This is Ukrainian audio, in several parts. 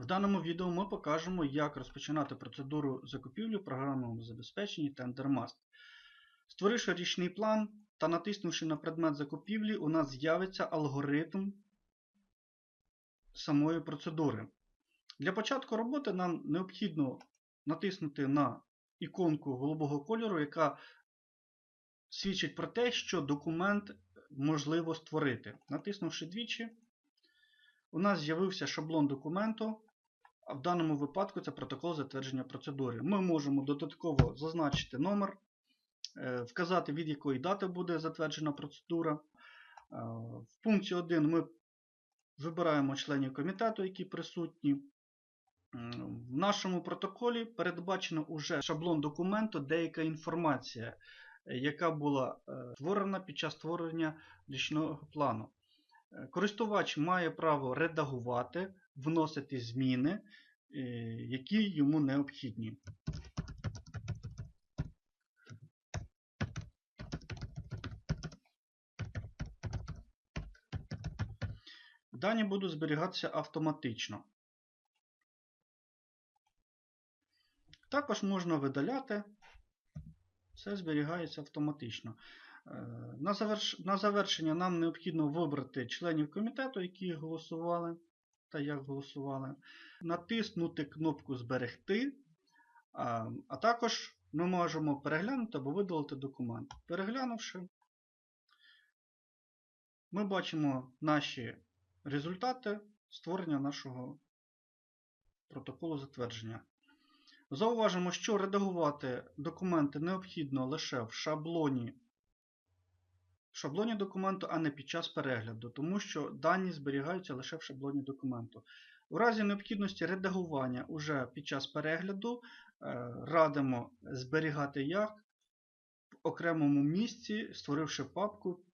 В даному відео ми покажемо, як розпочинати процедуру закупівлі в програмному забезпеченні TenderMaster. Створивши річний план та натиснувши на предмет закупівлі, у нас з'явиться алгоритм самої процедури. Для початку роботи нам необхідно натиснути на іконку голубого кольору, яка свідчить про те, що документ можливо створити. Натиснувши двічі, у нас з'явився шаблон документу, а в даному випадку це протокол затвердження процедури. Ми можемо додатково зазначити номер, е, вказати від якої дати буде затверджена процедура. Е, В пункті 1 ми вибираємо членів комітету, які присутні. В нашому протоколі передбачено уже шаблон документу, деяка інформація, е, яка була створена під час створення річного плану. Користувач має право редагувати, вносити зміни, які йому необхідні. Дані будуть зберігатися автоматично. Також можна видаляти, все зберігається автоматично. Е, на завершення нам необхідно вибрати членів комітету, які голосували та як голосували, натиснути кнопку Зберегти, а, а також ми можемо переглянути або видалити документ. Переглянувши, ми бачимо наші результати створення нашого протоколу затвердження. Зауважимо, що редагувати документи необхідно лише в шаблоні, в шаблоні документу, а не під час перегляду, тому що дані зберігаються лише в шаблоні документу. У разі необхідності редагування уже під час перегляду е, радимо зберігати як в окремому місці, створивши папку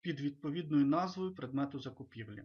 під відповідною назвою предмету закупівлі.